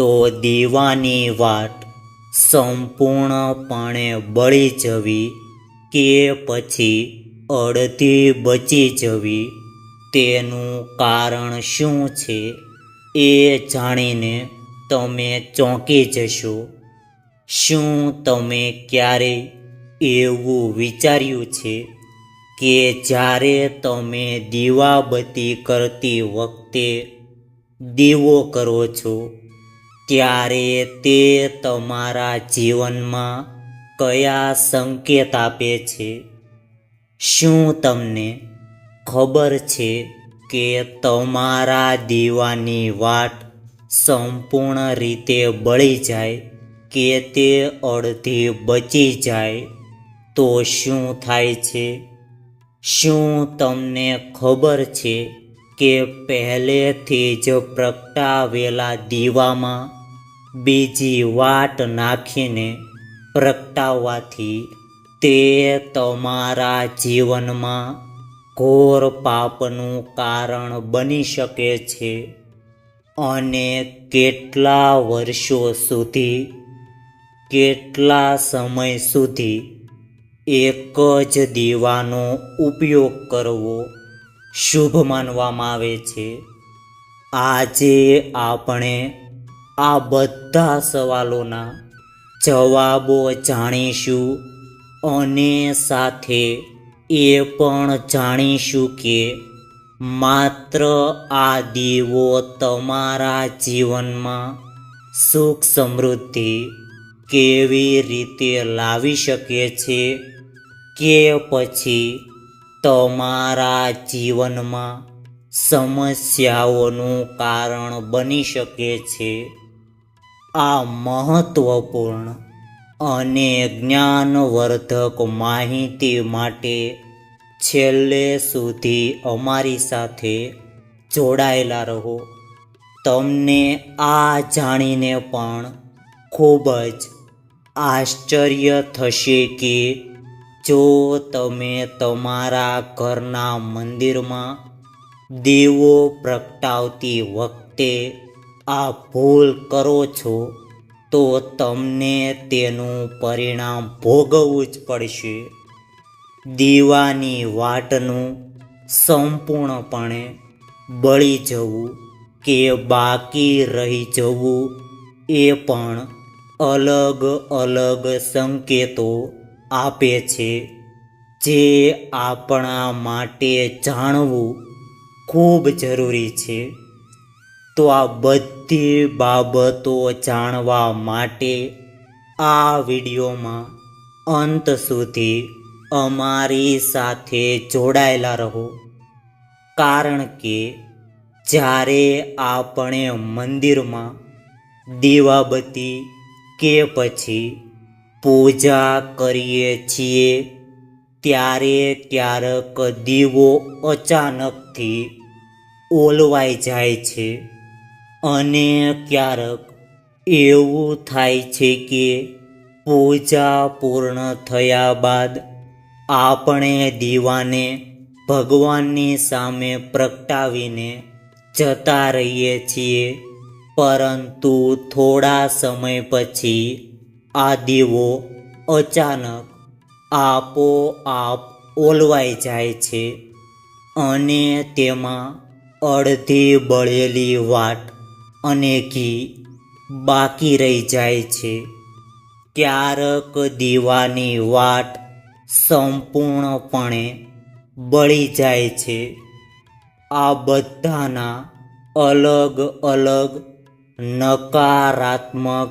તો દીવાની વાટ સંપૂર્ણપણે બળી જવી કે પછી અડધી બચી જવી? તેનું કારણ શું છે એ જાણીને તમે ચોંકી જશો. શું તમે ક્યારેય એવું વિચાર્યું છે કે જ્યારે તમે દીવાબત્તી કરતી વખતે દીવો કરો છો ત્યારે તે તમારા જીવનમાં કયા સંકેત આપે છે? શું તમને ખબર છે કે તમારા દીવાની વાટ સંપૂર્ણ રીતે બળી જાય કે તે અડધી બચી જાય? તો શું થાય છે? શું તમને ખબર છે કે પહેલેથી જ પ્રગટાવેલા દીવામાં બીજી વાટ નાખીને પ્રગટાવવાથી તે તમારા જીવનમાં ઘોર પાપનું કારણ બની શકે છે અને કેટલા વર્ષો સુધી, કેટલા સમય સુધી એક જ દીવાનો ઉપયોગ કરવો શુભ માનવામાં આવે છે. આજે આપણે આ બધા સવાલોના જવાબો જાણીશું અને સાથે એ પણ જાણીશું કે માત્ર આ દીવો તમારા જીવનમાં સુખ સમૃદ્ધિ કેવી રીતે લાવી શકે છે કે પછી તમારા જીવનમાં સમસ્યાઓનું કારણ બની શકે છે? આ મહત્વપૂર્ણ અને જ્ઞાનવર્ધક માહિતી માટે છેલ્લે સુધી અમારી સાથે જોડાયેલા રહો. તમને આ જાણીને પણ ખૂબ જ આશ્ચર્ય થશે કે જો તમે તમારા ઘરના મંદિરમાં દીવો પ્રગટાવતી વખતે આ ભૂલ કરો છો, તો તમને તેનું પરિણામ ભોગવવું જ પડશે. દીવાની વાટનું સંપૂર્ણપણે બળી જવું કે બાકી રહી જવું એ પણ અલગ અલગ સંકેતો આપે છે. જે આપણા માટે જાણવું ખૂબ જરૂરી છે. તો આ બધી બાબતો જાણવા માટે આ વિડીયોમાં અંત સુધી અમારી સાથે જોડાયેલા રહો. કારણ કે જ્યારે આપણે મંદિરમાં દીવાબત્તી કે પછી પૂજા કરીએ છીએ, ત્યારે ક્યારેક દીવો અચાનકથી ઓલવાઈ જાય છે. અને ક્યારેક એવું થાય છે કે પૂજા પૂર્ણ થયા બાદ આપણે દીવાને ભગવાનની સામે પ્રગટાવીને જતા રહીએ છીએ. પરંતુ થોડા સમય પછી આ દીવો અચાનક આપોઆપ ઓલવાઈ જાય છે અને તેમાં અડધી બળેલી વાટ અને ઘી બાકી રહી જાય છે. ક્યારેક દીવાની વાટ સંપૂર્ણપણે બળી જાય છે. આ બધાના અલગ અલગ નકારાત્મક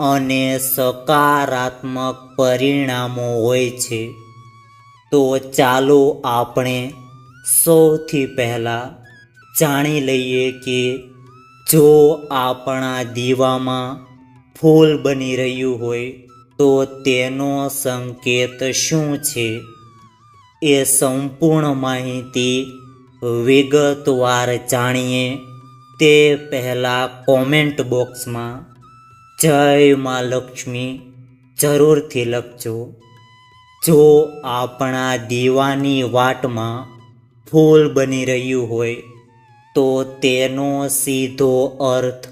અને સકારાત્મક પરિણામો હોય છે. તો ચાલો આપણે સૌથી પહેલાં જાણી લઈએ કે જો આપણા દીવામાં ફૂલ બની રહ્યું હોય, તો તેનો સંકેત શું છે? એ સંપૂર્ણ માહિતી વિગતવાર જાણીએ. તે પહેલાં કોમેન્ટ બોક્સમાં, જય મા લક્ષ્મી, જરૂરથી લખજો. જો આપણા દીવાની વાટમાં ફૂલ બની રહ્યું હોય તો તેનો સીધો અર્થ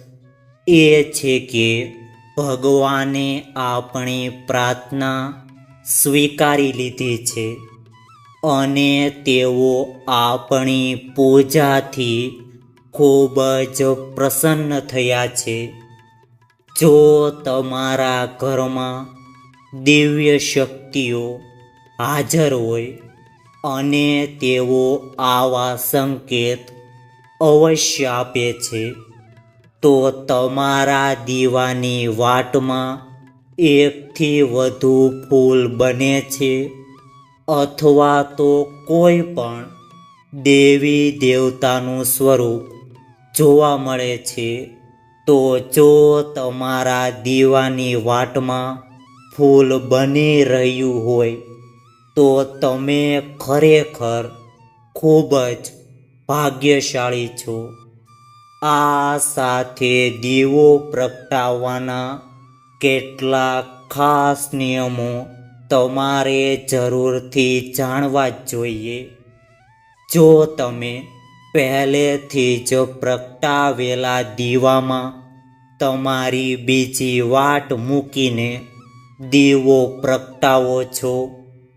એ છે કે ભગવાને આપણી પ્રાર્થના સ્વીકારી લીધી છે અને તેઓ આપણી પૂજાથી ખૂબ જ પ્રસન્ન થયા છે. જો તમારા ઘરમાં દિવ્ય શક્તિઓ હાજર હોય અને તેઓ આવા સંકેત અવશ્ય આપે છે. તો તમારા દીવાની વાટમાં એકથી વધુ ફૂલ બને છે અથવા તો કોઈ પણ દેવી દેવતાનું સ્વરૂપ જોવા મળે છે. તો જો તમારા દીવાની વાટમાં ફૂલ બની રહ્યું હોય, તો તમે ખરેખર ખૂબ જ ભાગ્યશાળી છો. આ સાથે દીવો પ્રગટાવવાના કેટલાક ખાસ નિયમો તમારે જરૂરથી જાણવા જોઈએ. જો તમે પહેલેથી જ પ્રગટાવેલા દીવામાં તમારી બીજી વાટ મૂકીને દીવો પ્રગટાવો છો,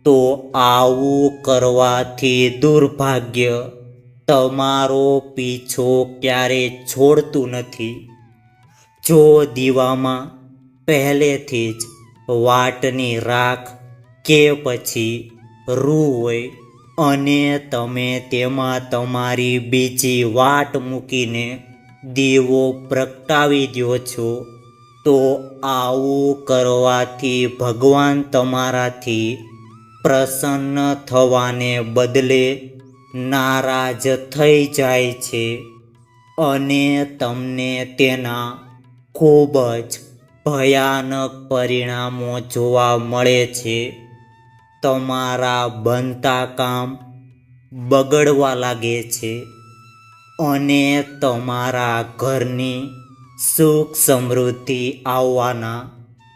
તો આવું કરવાથી દુર્ભાગ્ય તમારો પીછો ક્યારે છોડતું નથી. જો દીવામાં પહેલેથી જ વાટની રાખ કે પછી રૂ હોય અને તમે તેમાં તમારી બીજી વાટ મૂકીને દીવો પ્રગટાવી દો છો, તો આવું કરવાથી ભગવાન તમારાથી પ્રસન્ન થવાને બદલે નારાજ થઈ જાય છે અને તમને તેના ખૂબ જ ભયાનક પરિણામો જોવા મળે છે. તમારા બનતા કામ બગડવા લાગે છે અને તમારા ઘરની સુખ સમૃદ્ધિ આવવાના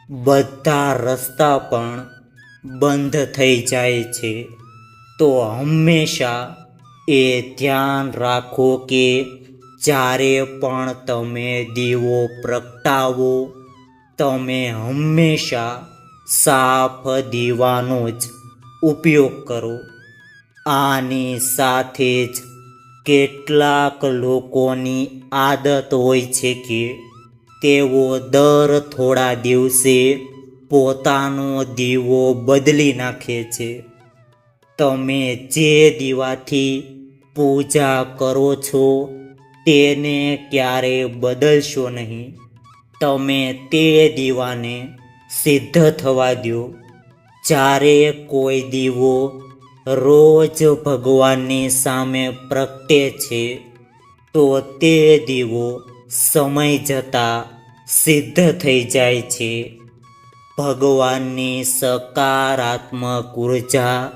બધા રસ્તા પણ બંધ થઈ જાય છે. તો હંમેશા એ ધ્યાન રાખો કે જ્યારે પણ તમે દીવો પ્રગટાવો, તમે હંમેશા સાફ દીવાનો જ ઉપયોગ કરો. આની સાથે જ કેટલાક લોકોની આદત હોય છે કે તેઓ દર થોડા દિવસે પોતાનો દીવો બદલી નાખે છે. તમે જે દીવાથી પૂજા કરો છો, તેને ક્યારે બદલશો નહીં? તમે તે દીવાને સિદ્ધ થવા દો. જ્યારે કોઈ દીવો રોજ ભગવાનની સામે પ્રગટે છે, તો તે દીવો સમય જતાં સિદ્ધ થઈ જાય છે. ભગવાનની સકારાત્મક ઊર્જા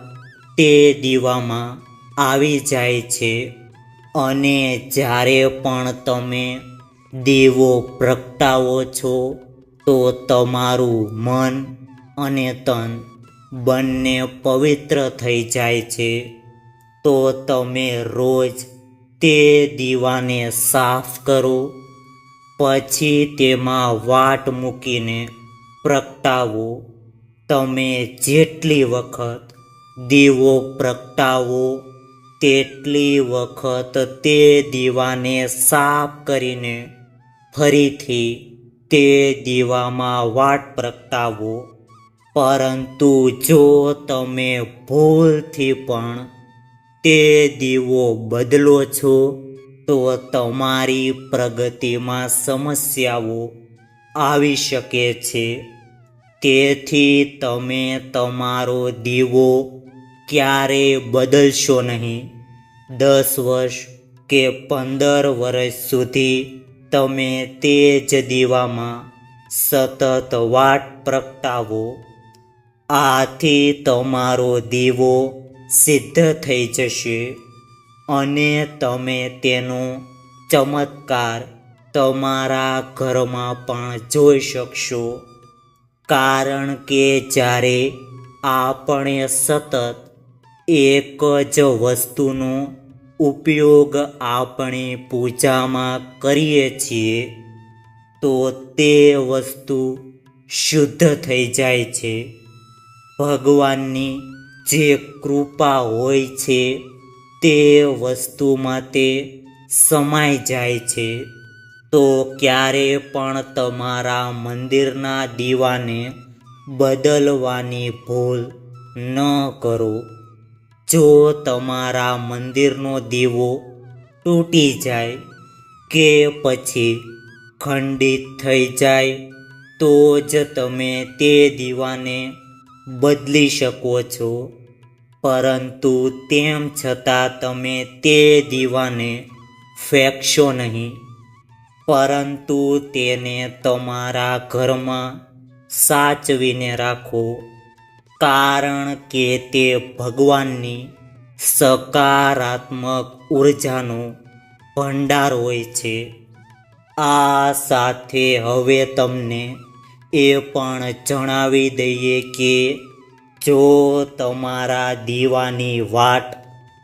તે દીવામાં આવી જાય છે અને જ્યારે પણ તમે દીવો પ્રગટાવો છો, તો તમારું મન અને તન બંને પવિત્ર થઈ જાય છે. તો તમે રોજ તે દીવાને સાફ કરો, પછી તેમાં વાટ મૂકીને પ્રગટાવો. તમે જેટલી વખત દીવો પ્રગટાવો તેટલી વખત તે દીવાને સાફ કરીને ફરીથી તે દીવામાં વાટ પ્રગટાવો. પરંતુ જો તમે ભૂલથી પણ તે દીવો બદલો છો, તો તમારી પ્રગતિમાં સમસ્યાઓ આવી શકે છે. તેથી તમે તમારો દીવો ક્યારેય બદલશો નહીં. દસ વર્ષ કે પંદર વર્ષ સુધી તમે તે જ દીવામાં સતત વાટ પ્રગટાવો. આથી તમારો દીવો સિદ્ધ થઈ જશે અને તમે તેનો ચમત્કાર તમારા ઘરમાં પણ જોઈ શકશો. કારણ કે જ્યારે આપણે સતત એક જ વસ્તુનો ઉપયોગ આપણે પૂજામાં કરીએ છીએ, તો તે વસ્તુ શુદ્ધ થઈ જાય છે. ભગવાનની જે કૃપા હોય છે, તે વસ્તુમાં તે સમાઈ જાય છે. તો ક્યારે પણ તમારા મંદિરના દીવાને બદલવાની ભૂલ ન કરો. જો તમારા મંદિરનો દીવો તૂટી જાય કે પછી ખંડિત થઈ જાય, તો જ તમે તે દીવાને બદલી શકો છો. પરંતુ તેમ છતાં તમે તે દીવાને ફેંકશો નહીં. પરંતુ તેને તમારા ઘરમાં સાચવીને રાખો. કારણ કે તે ભગવાનની સકારાત્મક ઉર્જાનો ભંડાર હોય છે. આ સાથે હવે તમને એ પણ જણાવી દઈએ કે જો તમારા દીવાની વાટ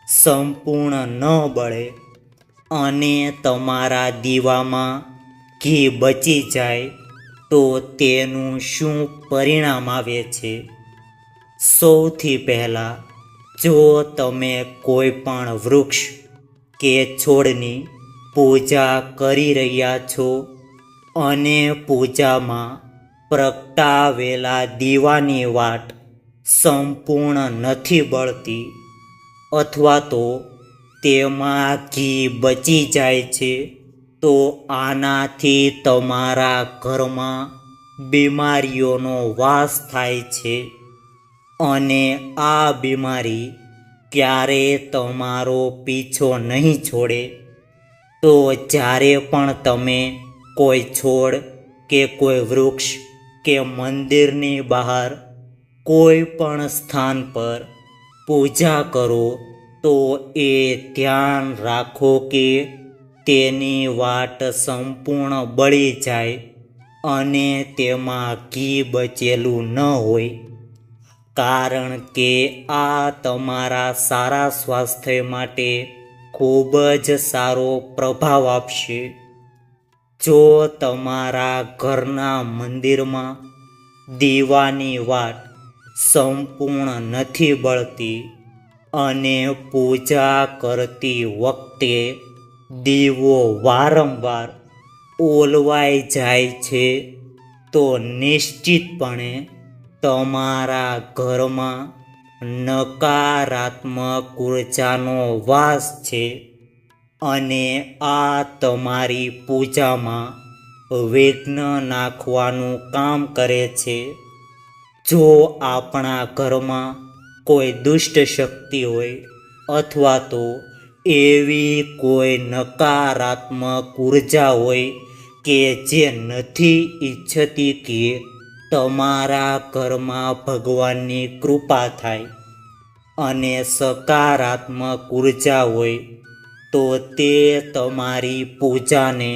સંપૂર્ણ ન બળે અને તમારા દીવામાં ઘી બચી જાય, તો તેનું શું પરિણામ આવે છે? સૌથી પહેલાં જો તમે કોઈ પણ વૃક્ષ કે છોડની પૂજા કરી રહ્યા છો અને પૂજામાં પ્રગટાવેલા દીવાની વાટ સંપૂર્ણ નથી બળતી અથવા તો તેમાં ઘી બચી જાય છે, તો આનાથી તમારા ઘરમાં બીમારીઓનો વાસ થાય છે. અને આ બીમારી ક્યારે તમારો પીછો નહીં છોડે? તો જ્યારે પણ તમે કોઈ છોડ કે કોઈ વૃક્ષ કે મંદિરની બહાર કોઈ પણ સ્થાન પર પૂજા કરો, તો એ ધ્યાન રાખો કે તેની વાટ સંપૂર્ણ બળી જાય અને તેમાં ઘી બચેલું ન હોય. કારણ કે આ તમારા સારા સ્વાસ્થ્ય માટે ખૂબ જ સારો પ્રભાવ આપશે. જો તમારા ઘરના મંદિરમાં દીવાની વાટ સંપૂર્ણ નથી બળતી અને પૂજા કરતી વખતે દીવો વારંવાર ઓલવાઈ જાય છે, તો નિશ્ચિતપણે તમારા ઘરમાં નકારાત્મક ઉર્જાનો વાસ છે અને આ તમારી પૂજામાં વિઘ્ન નાખવાનું કામ કરે છે. જો આપણા ઘરમાં કોઈ દુષ્ટ શક્તિ હોય અથવા તો એવી કોઈ નકારાત્મક ઊર્જા હોય કે જે નથી ઈચ્છતી કે તમારા ઘરમાં ભગવાનની કૃપા થાય અને સકારાત્મક ઊર્જા હોય, તો તે તમારી પૂજાને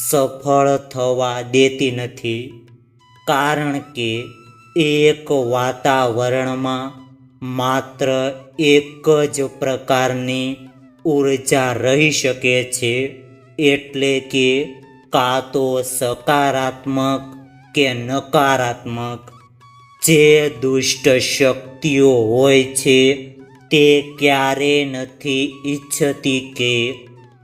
સફળ થવા દેતી નથી. કારણ કે એક વાતાવરણમાં માત્ર એક જ પ્રકારની ઊર્જા રહી શકે છે, એટલે કે કાં તો સકારાત્મક કે નકારાત્મક જે દુષ્ટ શક્તિઓ હોય છે, તે ક્યારે નથી ઈચ્છતી કે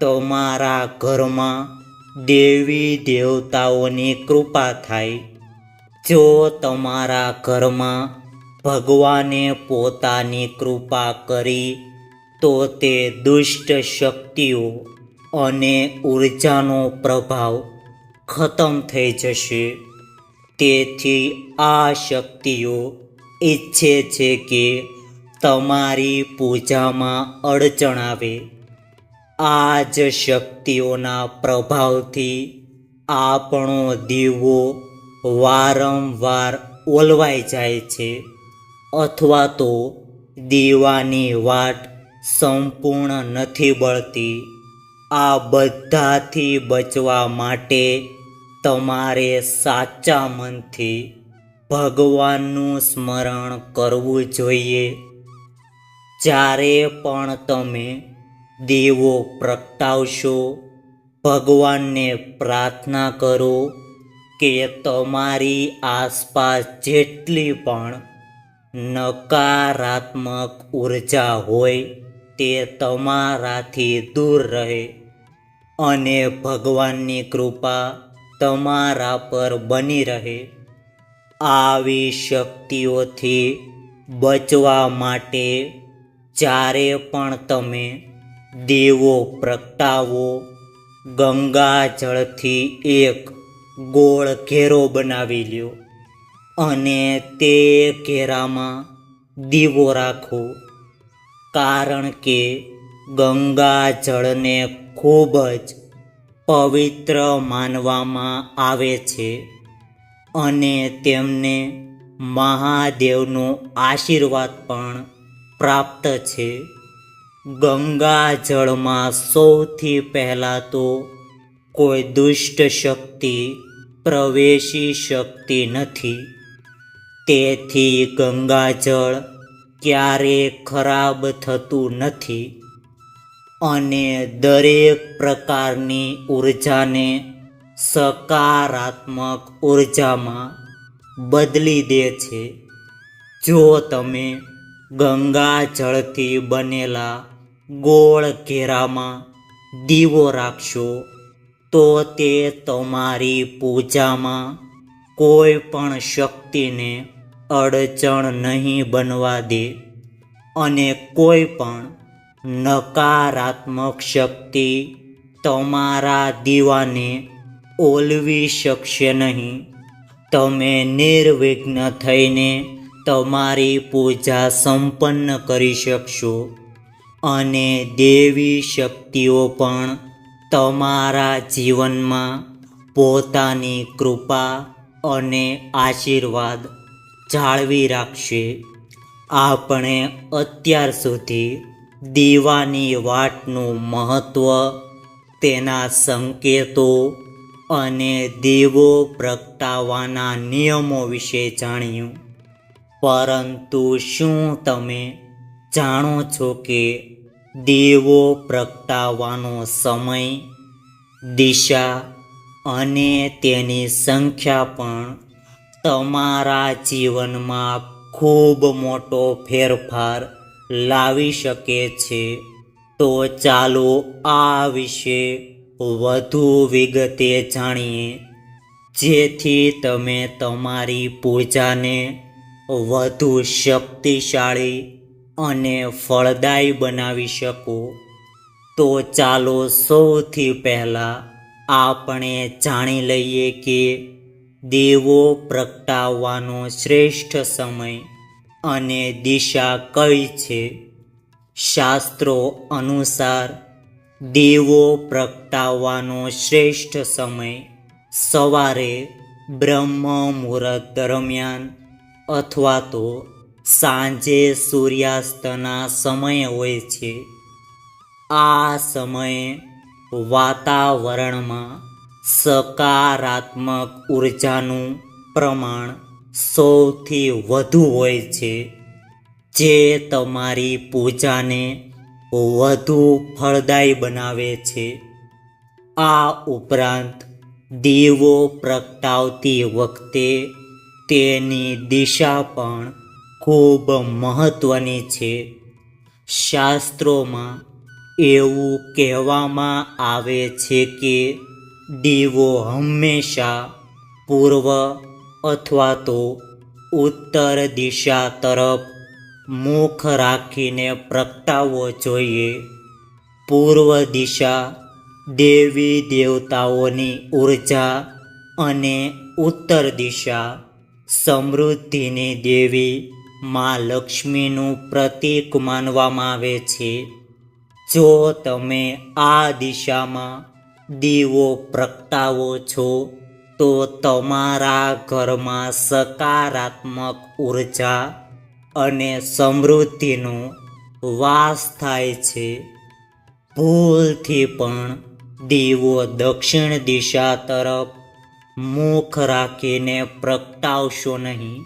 તમારા ઘરમાં દેવી દેવતાઓની કૃપા થાય? જો તમારા ઘરમાં ભગવાને પોતાની કૃપા કરી, તો તે દુષ્ટ શક્તિઓ અને ઉર્જાનો પ્રભાવ ખતમ થઈ જશે. તેથી આ શક્તિઓ ઈચ્છે છે કે તમારી પૂજામાં અડચણ આવે. આ જ શક્તિઓના પ્રભાવથી આપણો દીવો વારંવાર ઓલવાઈ જાય છે અથવા તો દીવાની વાટ સંપૂર્ણ નથી બળતી. આ બધાથી બચવા માટે તમારે સાચા મનથી ભગવાનનું સ્મરણ કરવું જોઈએ. જ્યારે પણ તમે દેવો પ્રગટાવશો, ભગવાનને પ્રાર્થના કરો કે તમારી આસપાસ જેટલી પણ નકારાત્મક ઊર્જા હોય તે તમારાથી દૂર રહે અને ભગવાનની કૃપા તમારા પર બની રહે. આવી શક્તિઓથી બચવા માટે જ્યારે પણ તમે દેવો પ્રગટાવો, ગંગા જળથી એક ગોળ ઘેરો બનાવી લ્યો અને તે ઘેરામાં દીવો રાખો. કારણ કે ગંગા જળને ખૂબ જ પવિત્ર માનવામાં આવે છે અને તેમને મહાદેવનો આશીર્વાદ પણ પ્રાપ્ત છે. ગંગા જળમાં સૌથી પહેલાં તો કોઈ દુષ્ટ શક્તિ પ્રવેશી શકતી નથી. તેથી ગંગાજળ ક્યારે ખરાબ થતું નથી. અને દરેક પ્રકારની ઊર્જાને સકારાત્મક ઊર્જામાં બદલી દે છે. જો તમે ગંગા જળથી બનેલા ગોળ ઘેરામાં દીવો રાખશો, તો તે તમારી પૂજામાં કોઈ પણ શક્તિને અડચણ નહીં બનવા દે અને કોઈ પણ નકારાત્મક શક્તિ તમારા દીવાને ઓલવી શકશે નહીં. તમે નિર્વિઘ્ન થઈને તમારી પૂજા સંપન્ન કરી શકશો અને દેવી શક્તિઓ પણ તમારા જીવનમાં પોતાની કૃપા અને આશીર્વાદ જાળવી રાખશે. આપણે અત્યાર સુધી દીવાની વાટનું મહત્ત્વ તેના સંકેતો અને દીવો પ્રગટાવવાના નિયમો વિશે જાણ્યું. પરંતુ શું તમે જાણો છો કે દીવો પ્રગટાવવાનો સમય, દિશા અને તેની સંખ્યા પણ તમારા જીવનમાં ખૂબ મોટો ફેરફાર લાવી શકે છે. તો ચાલો આ વિશે વધુ વિગતે જાણીએ. જેથી તમે તમારી પૂજાને વધુ શક્તિશાળી અને ફળદાયી બનાવી શકો. તો ચાલો સૌથી પહેલાં આપણે જાણી લઈએ કે દેવો પ્રગટાવવાનો શ્રેષ્ઠ સમય અને દિશા કઈ છે? શાસ્ત્રો અનુસાર દેવો પ્રગટાવવાનો શ્રેષ્ઠ સમય સવારે બ્રહ્મ મુહૂર્ત દરમિયાન અથવા તો સાંજે સૂર્યાસ્તના સમય હોય છે. આ સમયે વાતાવરણમાં સકારાત્મક ઉર્જાનું પ્રમાણ સૌથી વધુ હોય છે. જે તમારી પૂજાને વધુ ફળદાયી બનાવે છે. આ ઉપરાંત દીવો પ્રગટાવતી વખતે તેની દિશા પણ ખૂબ મહત્વની છે. શાસ્ત્રોમાં એવું કહેવામાં આવે છે કે દીવો હંમેશા પૂર્વ અથવા તો ઉત્તર દિશા તરફ મુખ રાખીને પ્રગટાવવો જોઈએ. પૂર્વ દિશા દેવી દેવતાઓની ઊર્જા અને ઉત્તર દિશા સમૃદ્ધિની દેવી માં લક્ષ્મીનું પ્રતીક માનવામાં આવે છે. જો તમે આ દિશામાં દીવો પ્રગટાવો છો તો તમારા ઘરમાં સકારાત્મક ઊર્જા અને સમૃદ્ધિનો વાસ થાય છે. ભૂલથી પણ દીવો દક્ષિણ દિશા તરફ મુખ રાખીને પ્રગટાવશો નહીં.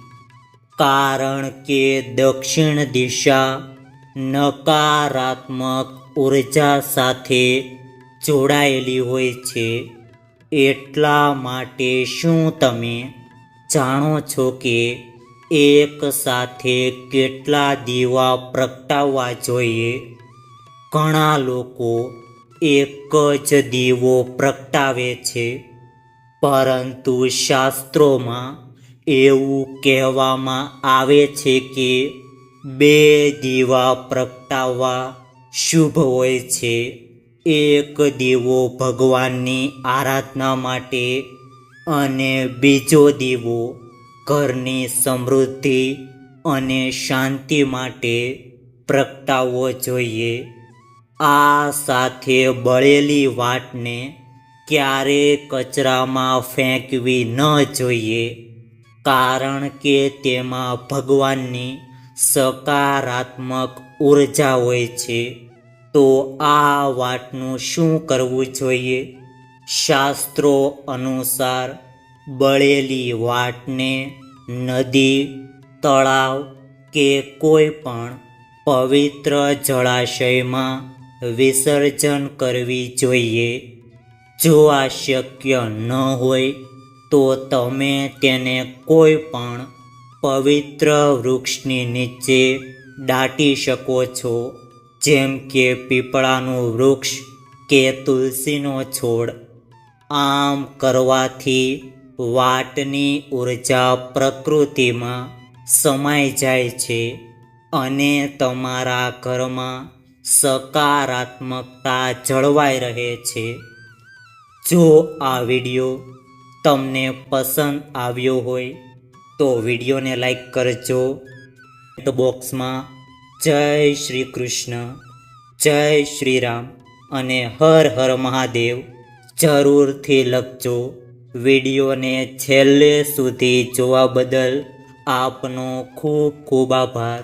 કારણ કે દક્ષિણ દિશા નકારાત્મક ઊર્જા સાથે જોડાયેલી હોય છે. એટલા માટે શું તમે જાણો છો કે એક સાથે કેટલા દીવા પ્રગટાવવા જોઈએ? ઘણા લોકો એક જ દીવો પ્રગટાવે છે. પરંતુ શાસ્ત્રોમાં એવું કહેવામાં આવે છે કે બે દીવા પ્રગટાવવા શુભ હોય છે. એક દીવો ભગવાનની આરાધના માટે અને બીજો દીવો ઘરની સમૃદ્ધિ અને શાંતિ માટે પ્રગટાવવો જોઈએ. આ સાથે બળેલી વાટને ક્યારે કચરામાં ફેંકવી ન જોઈએ, કારણ કે તેમાં ભગવાનની સકારાત્મક ઊર્જા હોય છે. તો આ વાતનું શું કરવું જોઈએ? શાસ્ત્રો અનુસાર બળેલી વાટને નદી, તળાવ કે કોઈ પણ પવિત્ર જળાશયમાં વિસર્જન કરવી જોઈએ. જો આ શક્ય ન હોય, તો તમે તેને કોઈ પણ પવિત્ર વૃક્ષની નીચે દાટી શકો છો. જેમ કે પીપળાનું વૃક્ષ કે તુલસીનો છોડ, આમ કરવાથી વાટની ઊર્જા પ્રકૃતિમાં સમાઈ જાય છે અને તમારા ઘરમાં સકારાત્મકતા જળવાઈ રહે છે. જો આ વીડિયો તમને પસંદ આવ્યો હોય, તો વિડીયોને લાઈક કરજો. બોક્સમાં જય શ્રી કૃષ્ણ, જય શ્રી રામ અને હર હર મહાદેવ. જરૂરથી લખજો વિડીયોને છેલ્લે સુધી જોવા બદલ આપનો ખૂબ ખૂબ આભાર.